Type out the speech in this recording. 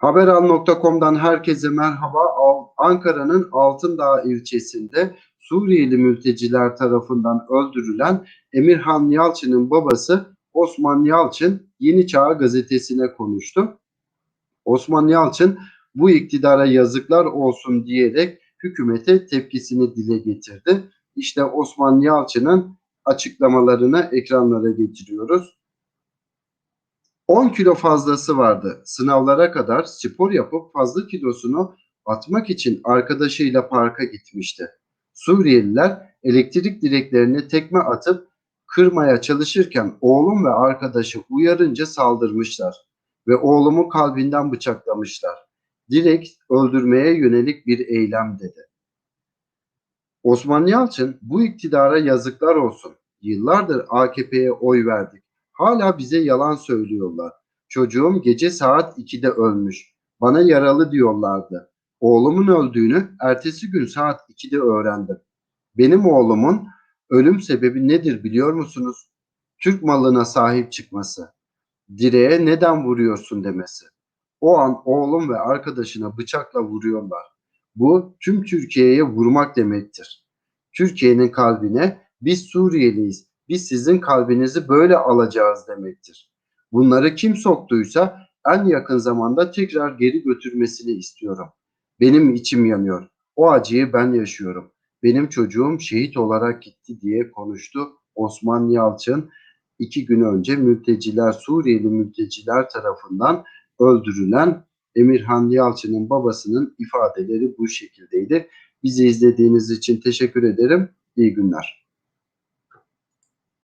Haberal.com'dan herkese merhaba. Ankara'nın Altındağ ilçesinde Suriyeli mülteciler tarafından öldürülen Emirhan Yalçın'ın babası Osman Yalçın Yeni Çağ gazetesine konuştu. Osman Yalçın bu iktidara yazıklar olsun diyerek hükümete tepkisini dile getirdi. İşte Osman Yalçın'ın açıklamalarını ekranlara getiriyoruz. 10 kilo fazlası vardı. Sınavlara kadar spor yapıp fazla kilosunu atmak için arkadaşıyla parka gitmişti. Suriyeliler elektrik direklerini tekme atıp kırmaya çalışırken oğlum ve arkadaşı uyarınca saldırmışlar ve oğlumu kalbinden bıçaklamışlar. Direkt öldürmeye yönelik bir eylem dedi. Osman Yalçın bu iktidara yazıklar olsun. Yıllardır AKP'ye oy verdik. Hala bize yalan söylüyorlar. Çocuğum gece saat 2'de ölmüş. Bana yaralı diyorlardı. Oğlumun öldüğünü ertesi gün saat 2'de öğrendim. Benim oğlumun ölüm sebebi nedir biliyor musunuz? Türk malına sahip çıkması. Direğe neden vuruyorsun demesi. O an oğlum ve arkadaşına bıçakla vuruyorlar. Bu tüm Türkiye'ye vurmak demektir. Türkiye'nin kalbine biz Suriyeliyiz, biz sizin kalbinizi böyle alacağız demektir. Bunları kim soktuysa en yakın zamanda tekrar geri götürmesini istiyorum. Benim içim yanıyor. O acıyı ben yaşıyorum. Benim çocuğum şehit olarak gitti diye konuştu Osman Yalçın. iki gün önce mülteciler, Suriyeli mülteciler tarafından öldürülen Emirhan Yalçın'ın babasının ifadeleri bu şekildeydi. Bizi izlediğiniz için teşekkür ederim. İyi günler.